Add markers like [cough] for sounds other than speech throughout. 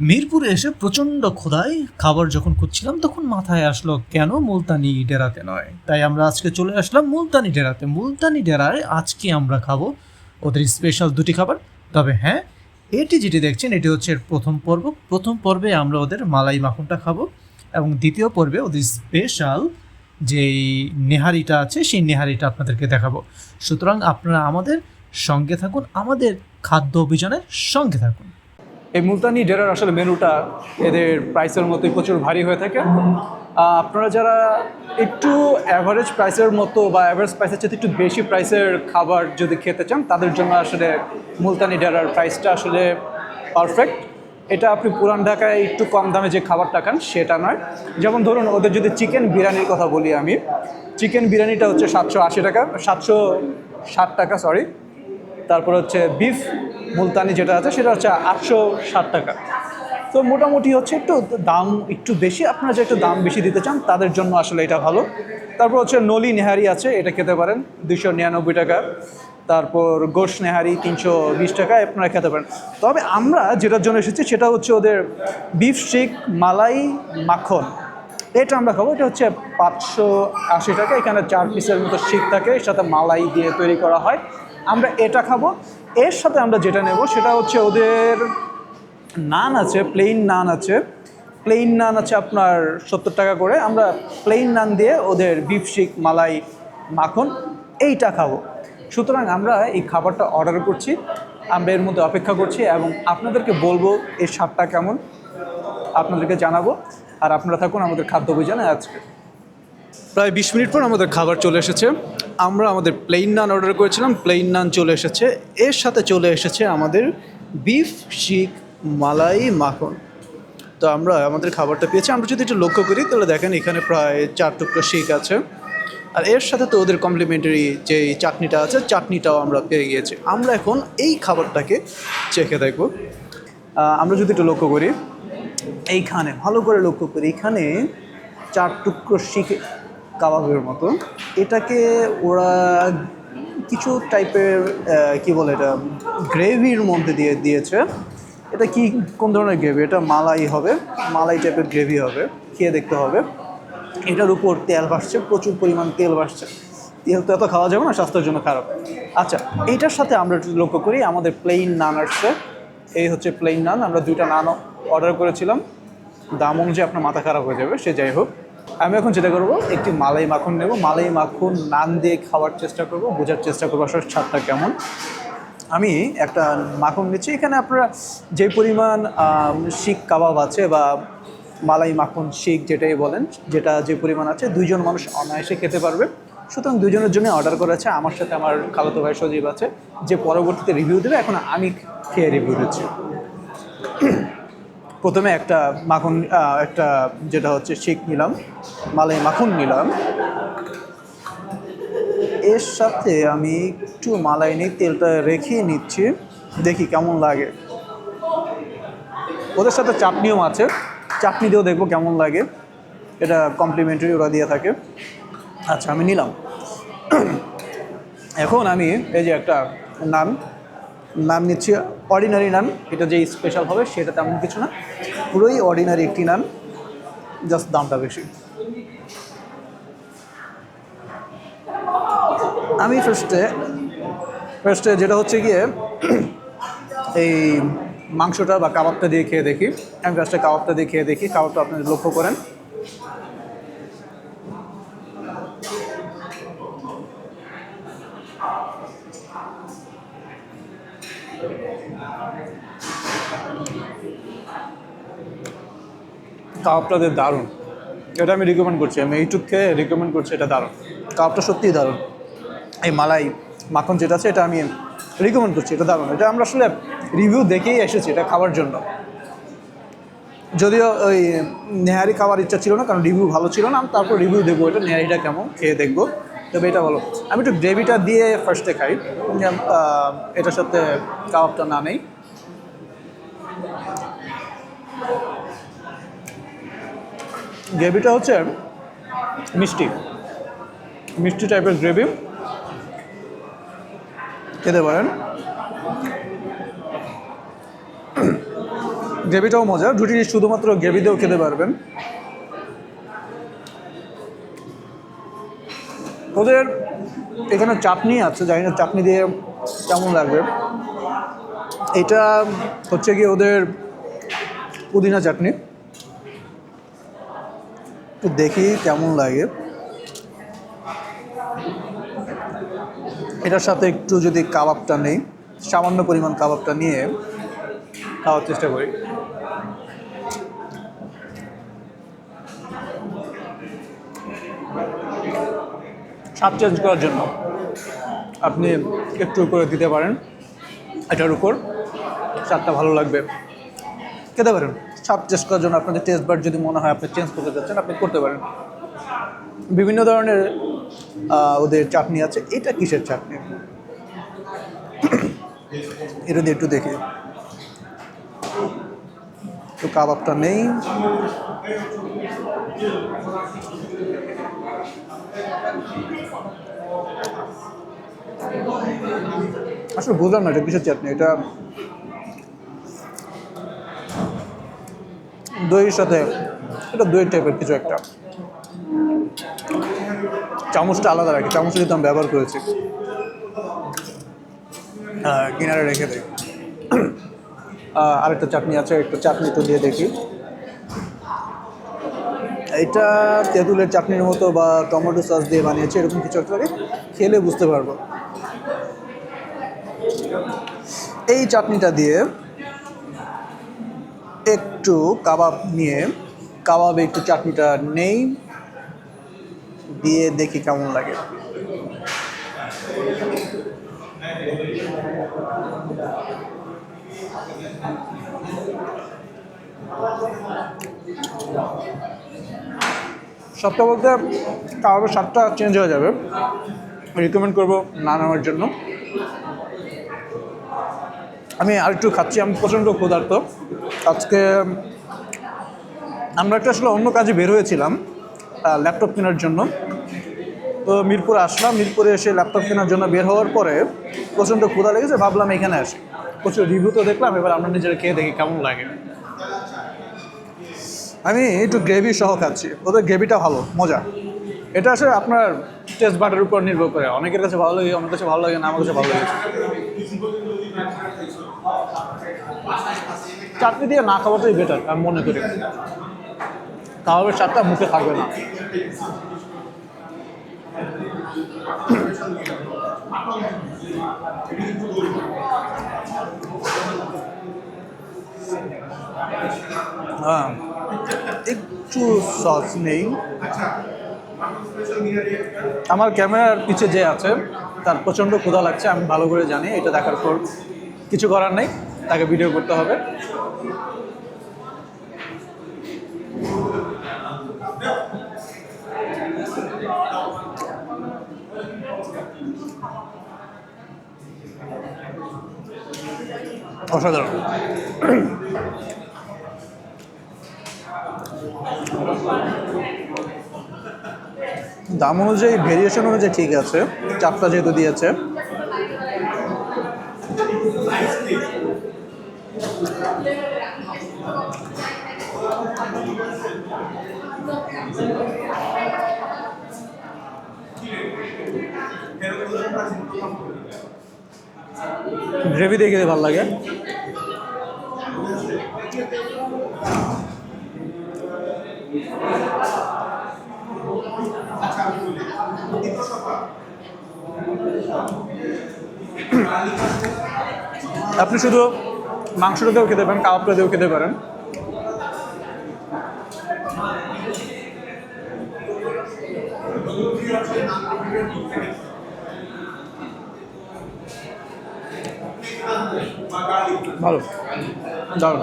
মিরপুরে এসে প্রচণ্ড ক্ষুধায় খাবার যখন খুঁজছিলাম, তখন মাথায় আসলো, কেন মুলতানি ডেরাতে নয়? তাই আমরা আজকে চলে আসলাম মুলতানি ডেরাতে। মুলতানি ডেরায় আজকে আমরা খাব ওদের স্পেশাল দুটি খাবার। তবে হ্যাঁ এটি যেটি দেখছেন, এটি হচ্ছে প্রথম পর্ব। প্রথম পর্বে আমরা ওদের মালাই মাখনটা খাব এবং দ্বিতীয় পর্বে ওদের স্পেশাল যেই নেহারিটা আছে, সেই নেহারিটা আপনাদেরকে দেখাবো। সুতরাং আপনারা আমাদের সঙ্গে থাকুন, আমাদের খাদ্য অভিযানের সঙ্গে থাকুন। এই মুলতানি ডেরার আসলে মেনুটা এদের প্রাইসের মতোই প্রচুর ভারী হয়ে থাকে। আপনারা যারা একটু অ্যাভারেজ প্রাইসের মতো বা অ্যাভারেজ প্রাইসের চেয়ে একটু বেশি প্রাইসের খাবার যদি খেতে চান, তাদের জন্য আসলে মুলতানি ডেরার প্রাইসটা আসলে পারফেক্ট এটা আপনি পুরান ঢাকায় একটু কম দামে যে খাবারটা খান, সেটা নয়। যেমন ধরুন, ওদের যদি চিকেন বিরিয়ানির কথা বলি আমি, চিকেন বিরিয়ানিটা হচ্ছে সাতশো আশি টাকা, সাতশো ষাট টাকা সরি তারপর হচ্ছে বিফ মুলতানি যেটা আছে, সেটা হচ্ছে আটশো ষাট টাকা। তো মোটামুটি হচ্ছে একটু দাম একটু বেশি। আপনারা যে একটু দাম বেশি দিতে চান, তাদের জন্য আসলে এটা ভালো। তারপর হচ্ছে নলি নেহারি আছে, এটা খেতে পারেন দুশো নিরানব্বই টাকা। তারপর গোশ নেহারি, তিনশো বিশ টাকায় আপনারা খেতে পারেন। তবে আমরা যেটার জন্য এসেছি, সেটা হচ্ছে ওদের বিফ স্টিক মালাই মাখন। এটা আমরা খাব, এটা হচ্ছে পাঁচশো আশি টাকা। এখানে চার পিসের মতো শিক থাকে, এর সাথে মালাই দিয়ে তৈরি করা হয়। আমরা এটা খাব। এর সাথে আমরা যেটা নেব সেটা হচ্ছে ওদের নান আছে প্লেন নান আছে। প্লেন নান আছে আপনার সত্তর টাকা করে। আমরা প্লেন নান দিয়ে ওদের বিফ শিক মালাই, মাখন এইটা খাব। সুতরাং আমরা এই খাবারটা অর্ডার করছি। আমরা এর মধ্যে অপেক্ষা করছি এবং আপনাদেরকে বলব এর স্বাদটা কেমন। আপনাদেরকে জানাব। আর আপনারা থাকুন আমাদের খাদ্য অভিযানে আজকে। প্রায় বিশ মিনিট পর আমাদের খাবার চলে এসেছে। আমরা আমাদের প্লেন নান অর্ডার করেছিলাম প্লেন নান চলে এসেছে। এর সাথে চলে এসেছে আমাদের বিফ শিক মালাই মাখন তো আমরা আমাদের খাবারটা পেয়েছি। আমরা যদি একটু লক্ষ্য করি, তাহলে দেখেন এখানে প্রায় চার টুকরো শিক আছে। আর এর সাথে তো ওদের কমপ্লিমেন্টারি যে চাটনিটা আছে, চাটনিটাও আমরা পেয়ে গিয়েছি। আমরা এখন এই খাবারটাকে চেখে দেখব। আমরা যদি একটু লক্ষ্য করি, এইখানে, ভালো করে লক্ষ্য করি, এখানে চার টুকরো শিখে কাবাবের মতো। এটাকে ওরা কিছু টাইপের কি বলে এটা, গ্রেভির মধ্যে দিয়ে দিয়েছে। এটা কি, কোন ধরনের গ্রেভি? এটা মালাই হবে। মালাই টাইপের গ্রেভি হবে। খেয়ে দেখতে হবে। এটার উপর তেল ভাসছে, প্রচুর পরিমাণ তেল ভাসছে। তেল তো এত খাওয়া যাবে না, স্বাস্থ্যের জন্য খারাপ। আচ্ছা এইটার সাথে আমরা লক্ষ্য করি, আমাদের প্লেন নান আসছে। এই হচ্ছে প্লেন নান আমরা দুইটা নান অর্ডার করেছিলাম। দাম অনুযায়ী আপনার মাথা খারাপ হয়ে যাবে, সে যাই হোক। আমি এখন যেটা করব, একটি মালাই মাখন নেব। মালাই মাখন নান দিয়ে খাওয়ার চেষ্টা করব, বোঝার চেষ্টা করব আসলে স্বাদটা কেমন। আমি একটা মাখন নিচ্ছি। এখানে আপনারা যে পরিমাণ শিখ কাবাব আছে বা মালাই মাখন শিখ যেটাই বলেন, যেটা যে পরিমাণ আছে, দুইজন মানুষ অনায়াসে খেতে পারবে। সুতরাং দুজনের জন্য অর্ডার করা আছে। আমার সাথে আমার খালাতো ভাই সজীব আছে, যে পরবর্তীতে রিভিউ দেবে। এখন আমি খেয়ে রিভিউ দিচ্ছি। প্রথমে একটা মাখন একটা যেটা হচ্ছে শিক নিলাম, মালাই মাখন নিলাম। এর সাথে আমি একটু মালাই নিয়ে তেলটা রেখে নিচ্ছি, দেখি কেমন লাগে। ওদের সাথে চাটনিও আছে, চাটনি দিয়েও দেখব কেমন লাগে, এটা কমপ্লিমেন্টারি ওরা দিয়ে থাকে। আচ্ছা আমি নিলাম। এখন আমি এই যে একটা নান নান নিচ্ছি অর্ডিনারি নান এটা যে স্পেশাল হবে সেটা তেমন কিছু না। পুরোই অর্ডিনারি একটি নান জাস্ট দামটা বেশি। আমি ফার্স্টে ফার্স্টে যেটা হচ্ছে গিয়ে, এই মাংসটা বা কাবাবটা দিয়ে খেয়ে দেখি। আমি ফার্স্টে কাবাবটা দিয়ে খেয়ে দেখি। কাবাবটা আপনি লক্ষ্য করেন। কাবাবটা দিয়ে দারুণ। এটা আমি রিকমেন্ড করছি, আমি ইউটিউব খেয়ে রিকমেন্ড করছি, এটা দারুণ। কাবাবটা সত্যিই দারুণ। এই মালাই, মাখন যেটা আছে, এটা আমি রিকমেন্ড করছি, এটা দারুণ। এটা আমরা আসলে রিভিউ দেখেই এসেছি, এটা খাওয়ার জন্য। যদিও ওই নেহারি খাওয়ার ইচ্ছা ছিল না, কারণ রিভিউ ভালো ছিল না, আমি তারপর রিভিউ দেবো এটা নেহারিটা কেমন, খেয়ে দেখব। তবে এটা ভালো। আমি একটু গ্রেভিটা দিয়ে ফার্স্টে খাই। এটার সাথে কাবাবটা না নেই। গ্রেভিটা হচ্ছে মিষ্টি। মিষ্টি টাইপের গ্রেভি। খেতে পারেন। গ্রেভিটাও মজা রুটি শুধুমাত্র গ্রেভিতেও খেতে পারবেন। ওদের এখানে চাটনি আছে, জানি না চাটনি দিয়ে কেমন লাগবে। এটা হচ্ছে কি ওদের পুদিনা চাটনি। একটু দেখি কেমন লাগে। এটার সাথে একটু যদি কাবাবটা নেই, সামান্য পরিমাণ কাবাবটা নিয়ে খাওয়ার চেষ্টা করি। স্বাদ চেঞ্জ করার জন্য। আপনি একটু করে দিতে পারেন, এটার উপর। স্বাদটা ভালো লাগবে। খেতে পারেন। স্বাদ চেঞ্জ করার জন্য আপনাদের টেস্ট বার যদি মনে হয় আপনি চেঞ্জ করতে যাচ্ছেন, আপনি করতে পারেন। বিভিন্ন ধরনের ওদের চাটনি আছে। এটা কিসের চাটনি? এটা দিয়ে একটু দেখি। তো কাবাবটা নেই। আসলে বুঝলাম না এটা কিসের চাটনি? এটা দইয়ের সাথে এটা দইয়ের টাইপের কিছু একটা। চামচটা আলাদা রাখি চামচটা কিন্তু আমি ব্যবহার করেছি। কিনারে রেখে আহ, আরেকটা চাটনি আছে একটু চাটনি তো দিয়ে দেখি। এটা তেঁতুলের চাটনির মতো বা টমেটো সস দিয়ে বানিয়েছে, এরকম কিছু একটা খেলে বুঝতে পারব। এই চাটনিটা দিয়ে একটু কাবাব নিয়ে, কাবাবে একটু চাটনিটা নেই, দিয়ে দেখি কেমন লাগে। সবটা বলতে কাবাবের স্বাদটা চেঞ্জ হয়ে যাবে। রিকমেন্ড করব না নেওয়ার জন্য। আমি আরেকটু খাচ্ছি, আমি প্রচণ্ড ক্ষুধার্ত। আজকে, আমরা একটা আসলে অন্য কাজে বের হয়েছিলাম ল্যাপটপ কেনার জন্য। তো মিরপুরে আসলাম, মিরপুরে এসে ল্যাপটপ কেনার জন্য বের হওয়ার পরে প্রচণ্ড ক্ষুধা লেগেছে, ভাবলাম এখানে আসি। প্রচুর রিভিউ তো দেখলাম, এবার আমরা নিজেরা খেয়ে দেখি কেমন লাগে। আমি একটু গ্রেভি সহ খাচ্ছি। ওদের গ্রেভিটা ভালো, মজা। এটা আসলে আপনার টেস্ট বাটের উপর নির্ভর করে। অনেকের কাছে ভালো লাগে অনেক কাছে ভালো লাগে না, আমার কাছে ভালো লাগে চাটনি দিয়ে না খাওয়াটাই বেটার আমি মনে করি। কাবাবের স্বাদটা মুখে থাকবে না। হ্যাঁ। একটু সস নেই। আমার ক্যামেরার পিছে যে আছে তার প্রচণ্ড ক্ষুধা লাগছে আমি ভালো করে জানি এটা দেখার পর কিছু করার নেই তাকে ভিডিও করতে হবে। অসাধারণ। দাম অনুযায়ী ভেরিয়েশন অনুযায়ী ঠিক আছে। চারটা যেহেতু দিয়েছে। গ্রেভি দিয়ে খেতে ভালো লাগে। [coughs] আপনি শুধু মাংসটা দিয়েও খেতে পারেন কাবাবটা দিয়েও খেতে পারেন। ভালো। দারুণ।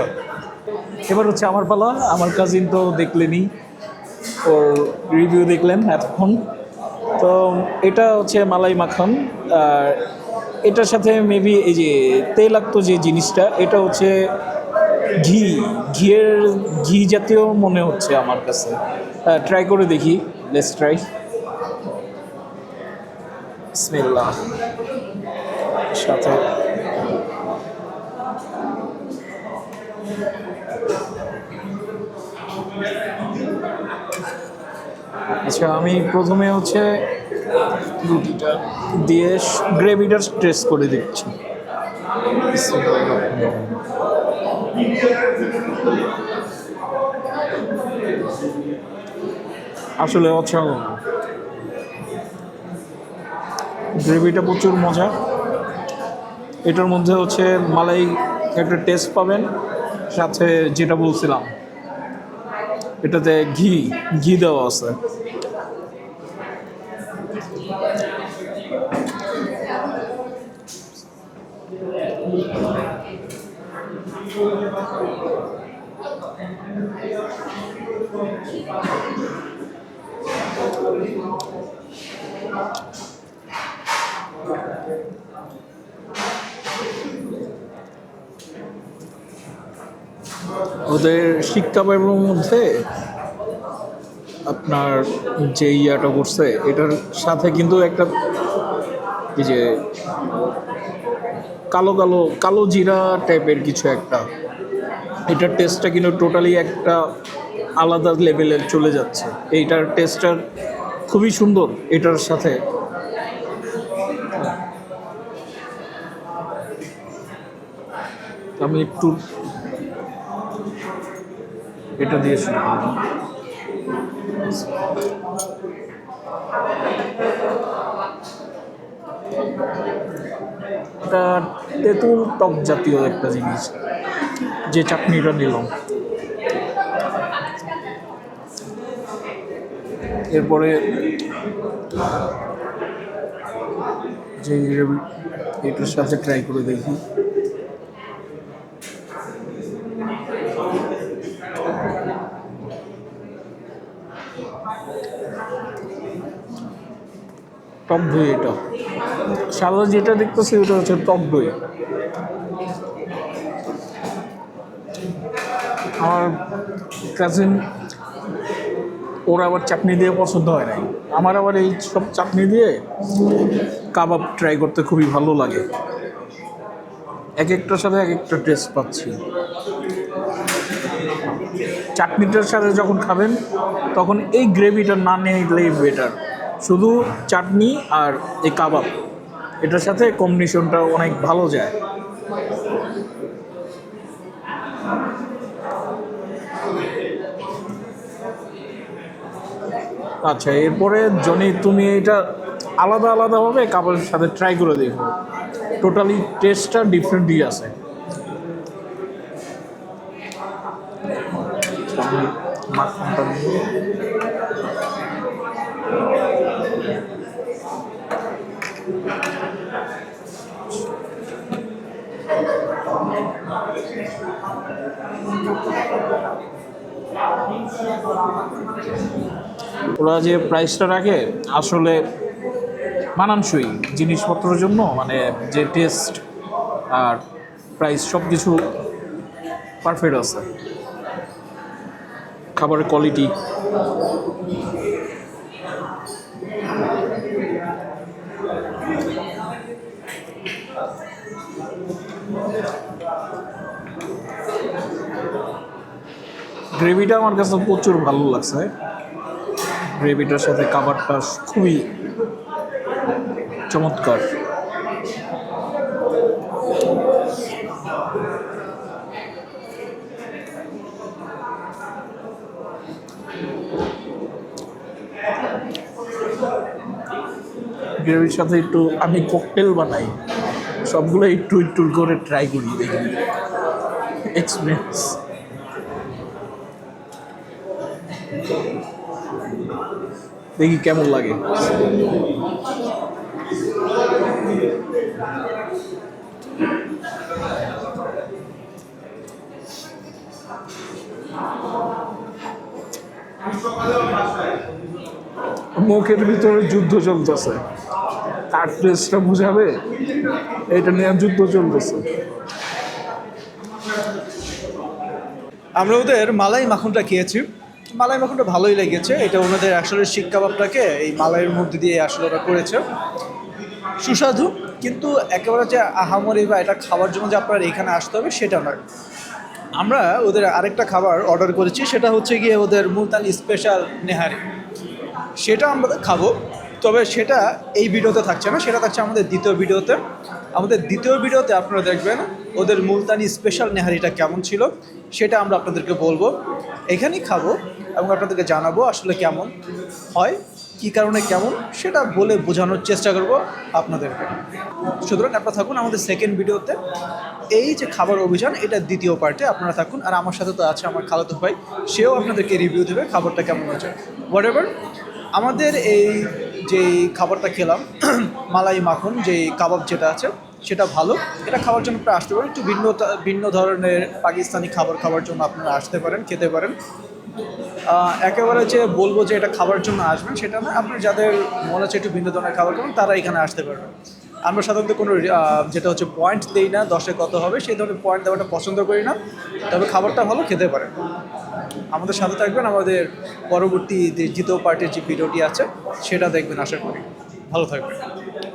[laughs] এবার হচ্ছে আমার পালা। আমার কাজিন তো দেখলেনই ও রিভিউ দেখলেন এতক্ষণ। তো এটা হচ্ছে মালাই মাখন। আর এটার সাথে মেবি এই যে তেলাক্ত যে জিনিসটা, এটা হচ্ছে ঘি। ঘিয়ের ঘি জাতীয় মনে হচ্ছে আমার কাছে। ট্রাই করে দেখি। লেটস ট্রাই স্মেল্লা সাথে আচ্ছা আমি প্রথমে হচ্ছে রুটিটা দিয়ে গ্রেভিটা টেস্ট করে দিচ্ছি আসলে অসাধারণ গ্রেভিটা প্রচুর মজা এটার মধ্যে হচ্ছে মালাই একটা টেস্ট পাবেন। সাথে যেটা বলছিলাম এটাতে ঘি ঘি দেওয়া আছে। ওদের শিক কাবাবের মধ্যে আপনার যে ইয়াটা করছে, এটার সাথে কিন্তু একটা এই যে কালো কালো কালো জিরা টাইপের কিছু একটা। এটার টেস্টটা কিন্তু টোটালি একটা আলাদা লেভেলের চলে যাচ্ছে। এইটার টেস্টটা খুবই সুন্দর এটার সাথে। আমি একটু এটা দিয়ে শুরু এটা তেঁতুল টক জাতীয় একটা জিনিস, যে চাটনিটা নিলাম। এরপরে যে এটার সাথে ট্রাই করে দেখি। টক দই এটা। সাদা যেটা দেখতেছি, ওটা হচ্ছে টপ দই। আমার কাজিন ওরা আবার চাটনি দিয়ে পছন্দ হয় নাই। আমার আবার এই সব চাটনি দিয়ে কাবাব ট্রাই করতে খুবই ভালো লাগে। এক একটার সাথে এক একটা টেস্ট পাচ্ছি। চাটনিটার সাথে যখন খাবেন, তখন এই গ্রেভিটা না নিলেই বেটার শুধু চাটনি আর এই কাবাব, এটার সাথে কম্বিনেশনটা অনেক ভালো যায়। আচ্ছা এরপরে জনি, তুমি এটা আলাদা আলাদাভাবে কাবাবের সাথে ট্রাই করে দেখো। টোটালি টেস্টটা ডিফারেন্টই আছে। ওরা যে প্রাইসটা রাখে, আসলে মানানসই জিনিসপত্রের জন্য মানে যে টেস্ট আর প্রাইস সব কিছু পারফেক্ট আছে। খাবারের কোয়ালিটি গ্রেভিটা আমার কাছে প্রচুর ভালো লাগছে। গ্রেভিটার সাথে খাবারটা খুবই চমৎকার। গ্রেভির সাথে একটু আমি কোকটেল বানাই। সবগুলো একটু একটু করে ট্রাই করি, দেখি। এক্সপিরিয়েন্স দেখি কেমন লাগে। মুখের ভিতরে যুদ্ধ চলতেছে। কার টেস্টটা বুঝাবে, এটা নিয়ে যুদ্ধ চলতেছে। আমরা ওদের মালাই মাখনটা খেয়েছি। মালাই মাখনটা ভালোই লেগেছে। এটা ওনাদের আসলে শিক কাবাবটাকে এই মালাইয়ের মধ্যে দিয়ে আসলে ওরা করেছে। সুস্বাদু, কিন্তু একেবারে যে আহামরি বা এটা খাওয়ার জন্য যে আপনার এখানে আসতে হবে, সেটা নয়। আমরা ওদের আরেকটা খাবার অর্ডার করেছি, সেটা হচ্ছে গিয়ে ওদের মুলতানি স্পেশাল নেহারি। সেটা আমরা খাব। তবে সেটা এই ভিডিওতে থাকছে না, সেটা থাকছে আমাদের দ্বিতীয় ভিডিওতে। আমাদের দ্বিতীয় ভিডিওতে আপনারা দেখবেন ওদের মুলতানি স্পেশাল নেহারিটা কেমন ছিল, সেটা আমরা আপনাদেরকে বলব। এখানেই খাব এবং আপনাদেরকে জানাব আসলে কেমন হয়, কী কারণে কেমন, সেটা বলে বোঝানোর চেষ্টা করব আপনাদেরকে সুতরাং আপনারা থাকুন আমাদের সেকেন্ড ভিডিওতে। এই যে খাবার অভিযান, এটা দ্বিতীয় পার্টে আপনারা থাকুন। আর আমার সাথে তো আছে আমার খালাতো ভাই, সেও আপনাদেরকে রিভিউ দেবে খাবারটা কেমন হয়েছে। হোয়াট আমাদের এই যে খাবারটা খেলাম, [clears throat] মালাই মাখন, যে কাবাব যেটা আছে, সেটা ভালো। এটা খাওয়ার জন্য আপনারা আসতে পারেন। একটু ভিন্ন ভিন্ন ধরনের পাকিস্তানি খাবার খাওয়ার জন্য আপনারা আসতে পারেন, খেতে পারেন। একেবারে যে বলব যে এটা খাবার জন্য আসবেন, সেটা না। আপনার যাদের মনে হচ্ছে একটু ভিন্ন ধরনের খাবার খাবেন, তারা এখানে আসতে পারবেন। আমরা সাধারণত কোনো যেটা হচ্ছে পয়েন্ট দেই না, দশে কত হবে, সেই ধরনের পয়েন্ট দেওয়াটা পছন্দ করি না। তবে খাবারটা ভালো খেতে পারেন। আমাদের সাথে থাকবেন, আমাদের পরবর্তী যে দ্বিতীয় পার্টির যে ভিডিওটি আছে, সেটা দেখবেন, আশা করি। ভালো থাকবেন।